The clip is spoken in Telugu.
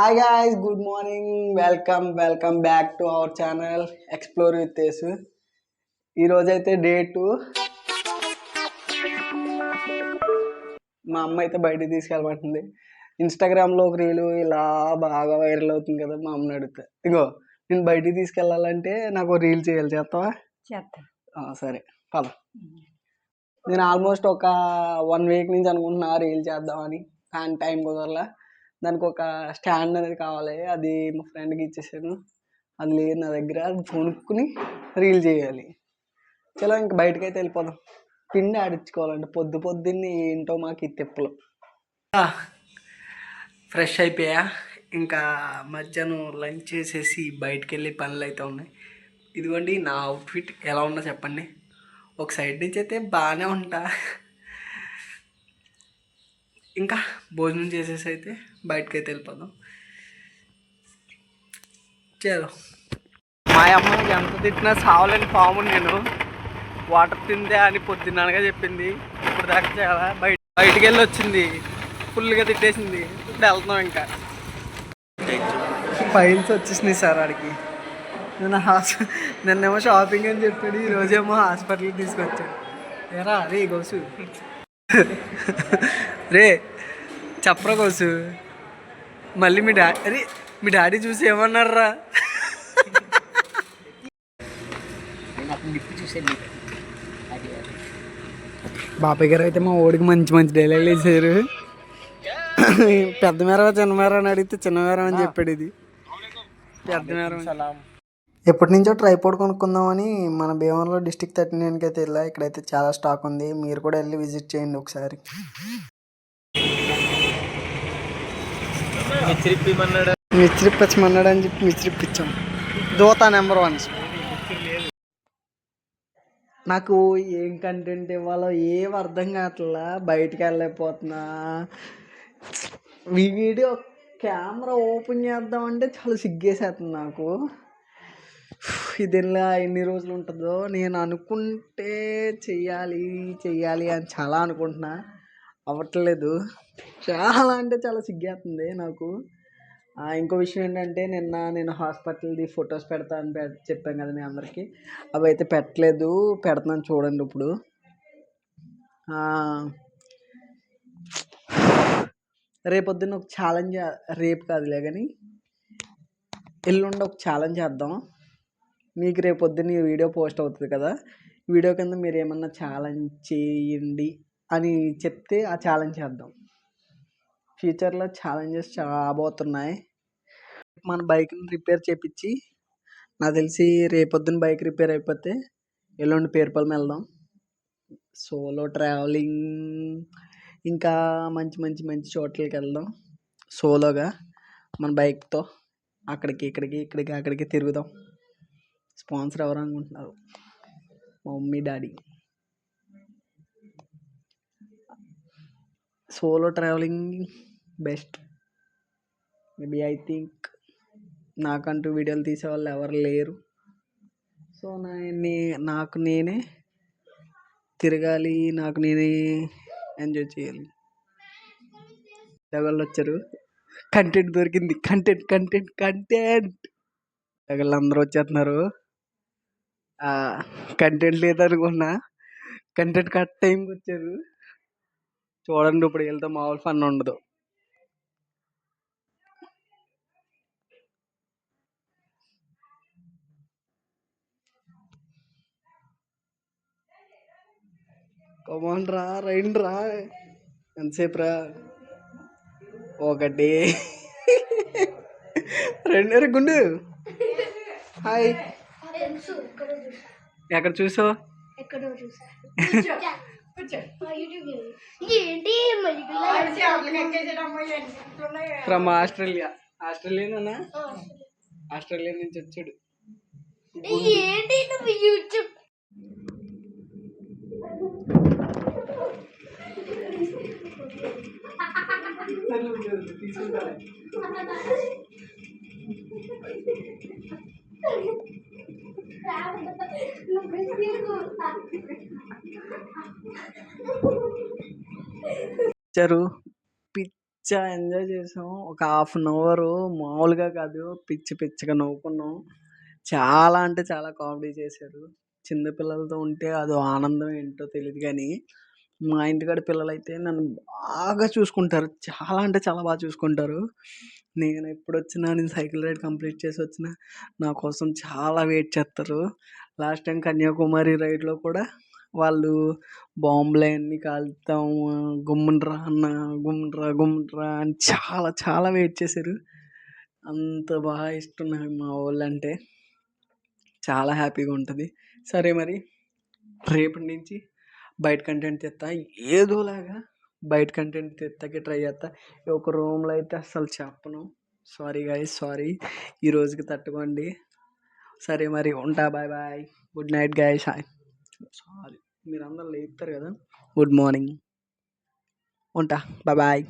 Hi guys good morning welcome welcome back to our channel explore with తేసు ఈరోజైతే డేటు మా అమ్మ అయితే బయటికి తీసుకెళ్ళమంటుంది. ఇన్స్టాగ్రామ్లో ఒక రీలు ఇలా బాగా వైరల్ అవుతుంది కదా మా అమ్మని అడుగుతా. ఇగో నేను బయటికి తీసుకెళ్ళాలంటే నాకు రీల్ చేయాలి. చేస్తావా? చేస్తా సరే పద. నేను ఆల్మోస్ట్ ఒక వన్ వీక్ నుంచి అనుకుంటున్నా రీల్ చేద్దామని. కానీ టైం కుదరలా. దానికి ఒక స్టాండ్ అనేది కావాలి. అది మా ఫ్రెండ్కి ఇచ్చేసాను. అది లేదు నా దగ్గర. అది కొనుక్కుని రీల్ చేయాలి. చలో ఇంక బయటకైతే అయితే వెళ్ళిపోదాం. పిండి ఆడించుకోవాలంటే పొద్దు పొద్దున్నే ఏంటో మాకు ఈ తిప్పలు. ఫ్రెష్ అయిపోయా. ఇంకా మధ్యాహ్నం లంచ్ చేసేసి బయటకు వెళ్ళి పనులు అయితే ఉన్నాయి. ఇదిగోండి నా అవుట్ఫిట్ ఎలా ఉందో చెప్పండి. ఒక సైడ్ నుంచి అయితే బాగానే ఉంటా. ఇంకా భోజనం చేసేసి అయితే బయటకు అయితే వెళ్ళిపోదాం. చలో. మా అమ్మ ఎంత తిట్టినా సావలేని పాము నేను. వాటర్ తిందే అని పొద్దున్ననగా చెప్పింది. ఇప్పుడు దాకా చాలా బయట బయటికి వెళ్ళి వచ్చింది. ఫుల్గా తిట్టేసింది. ఇప్పుడు వెళ్తున్నాం ఇంకా. ఫైల్స్ వచ్చేసినాయి సార్ ఆడికి. నేను హాస్ నిన్నేమో షాపింగ్ అని చెప్పాడు. ఈరోజేమో హాస్పిటల్కి తీసుకొచ్చాడు. ఏరా రే గోసు. రే చెప్పరా గోసు మళ్ళీ మీ డాడీ అరే మీ డాడీ చూసి ఏమన్నారా బాబాయ్ గారు అయితే మా ఓడికి మంచి మంచి డైలాగులు వేసారు. పెద్ద మేర చిన్న మేర అని అడిగితే చిన్న మేర అని చెప్పాడు ఇది. పెద్ద మేర ఎప్పటి నుంచో ట్రైపోర్డ్ కొనుక్కుందామని మన భీమవరంలో డిస్టిక్ థర్టీ నైన్కి అయితే వెళ్ళా. ఇక్కడైతే చాలా స్టాక్ ఉంది. మీరు కూడా వెళ్ళి విజిట్ చేయండి ఒకసారి. మిచ్చిరిప్పించమన్నాడు అని చెప్పి మిచ్చిరిప్పించాం దోత నెంబర్ వన్. నాకు ఏం కంటెంట్ ఇవ్వాలో ఏం అర్థం కావట్లా? బయటికి వెళ్ళలేకపోతున్నా. వీడియో కెమెరా ఓపెన్ చేద్దామంటే చాలా సిగ్గేసేస్తుంది నాకు. ఇది ఇలా ఎన్ని రోజులు ఉంటుందో? నేను అనుకుంటే చెయ్యాలి చెయ్యాలి అని చాలా అనుకుంటున్నా. అవ్వట్లేదు. చాలా అంటే చాలా సిగ్గేస్తుంది నాకు. ఇంకో విషయం ఏంటంటే నిన్న నేను హాస్పిటల్ది ఫొటోస్ పెడతా అని పె చెప్పాను కదా నేను అందరికీ. అవి అయితే పెట్టలేదు. పెడతాను చూడండి ఇప్పుడు. రేపొద్దున రేపొద్దున్న ఒక ఛాలెంజ్ రేపు కాదులే కానీ ఎల్లుండి ఒక ఛాలెంజ్ చేద్దాం. మీకు రేపొద్దున ఈ వీడియో పోస్ట్ అవుతుంది కదా. వీడియో కింద మీరు ఏమన్నా ఛాలెంజ్ చేయండి. అని చెప్తే ఆ ఛాలెంజ్ చేద్దాం. ఫ్యూచర్లో ఛాలెంజెస్ చాలా రాబోతున్నాయి. మన బైక్ని రిపేర్ చేపించి నాకు తెలిసి రేపొద్దున బైక్ రిపేర్ అయిపోతే ఎల్లుండి పేరుపాలెం వెళ్దాం. సోలో ట్రావెలింగ్ ఇంకా మంచి మంచి మంచి చోట్లకి వెళ్దాం. సోలోగా మన బైక్తో అక్కడికి ఇక్కడికి ఇక్కడికి అక్కడికి తిరుగుదాం. స్పాన్సర్ ఎవరు అనుకుంటున్నారు? మా mummy daddy solo travelling best maybe I think నాకంటూ వీడియోలు తీసేవాళ్ళు ఎవరు లేరు. సో నా నే నాకు నేనే తిరగాలి నాకు నేనే ఎంజాయ్ చేయాలి. ఎవరు వచ్చారు. కంటెంట్ దొరికింది. కంటెంట్ కంటెంట్ కంటెంట్ ఎవరు అందరూ వచ్చేస్తున్నారు. కంటెంట్ లేదనుకున్నా. కంటెంట్ కట్ టైంకి వచ్చారు. చూడండి ఇప్పుడు వెళ్తే మామూలు ఫన్ ఉండదు. కమాన్ రా రైండ్ రా. ఎంతసేపు రా? ఒకటి. రెండు రే గుండు. హాయ్ ఎక్కడ చూసావు? ఎక్కడో చూసా మా యూట్యూబ్లో. ఏంటి మరి ఫ్రమ్ ఆస్ట్రేలియా ఆస్ట్రేలియానా ఆస్ట్రేలియా నుంచి వచ్చాడు ఏంటి నువ్వు యూట్యూబ్ వచ్చారు పిచ్చ పిచ్చా ఎంజాయ్ చేసాం ఒక హాఫ్ అన్ అవర్ మామూలుగా కాదు పిచ్చి పిచ్చిగా నవ్వుకున్నాం. చాలా అంటే చాలా కామెడీ చేశారు. చిన్న పిల్లలతో ఉంటే అదో ఆనందం ఏంటో తెలియదు కానీ మా ఇంటికాడ పిల్లలు అయితే నన్ను బాగా చూసుకుంటారు. చాలా అంటే చాలా బాగా చూసుకుంటారు. నేను ఎప్పుడు వచ్చినా నేను సైకిల్ రైడ్ కంప్లీట్ చేసి వచ్చినా నా కోసం చాలా వెయిట్ చేస్తారు. లాస్ట్ టైం కన్యాకుమారి రైడ్లో కూడా వాళ్ళు బాంబులు కాలుతాం కాల్చుతాం అన్న గుమ్మునరా గుమ్మునరా అని చాలా చాలా వెయిట్ చేశారు. అంత బాగా ఇష్టం నాకు మా వాళ్ళు అంటే చాలా హ్యాపీగా ఉంటుంది. సరే మరి రేపటి నుంచి బయట కంటెంట్ తెస్తా ఏదోలాగా బయట కంటెంట్ తెస్తాకి ట్రై చేస్తా ఒక రూమ్లో అయితే అసలు చెప్పను. Sorry guys sorry. ఈరోజుకి తట్టుకోండి. సరే మరి ఉంటా bye bye. Good night guys sorry మీరు అందరు లేపుతారు కదా. గుడ్ మార్నింగ్ ఉంటా బాయ్ బాయ్.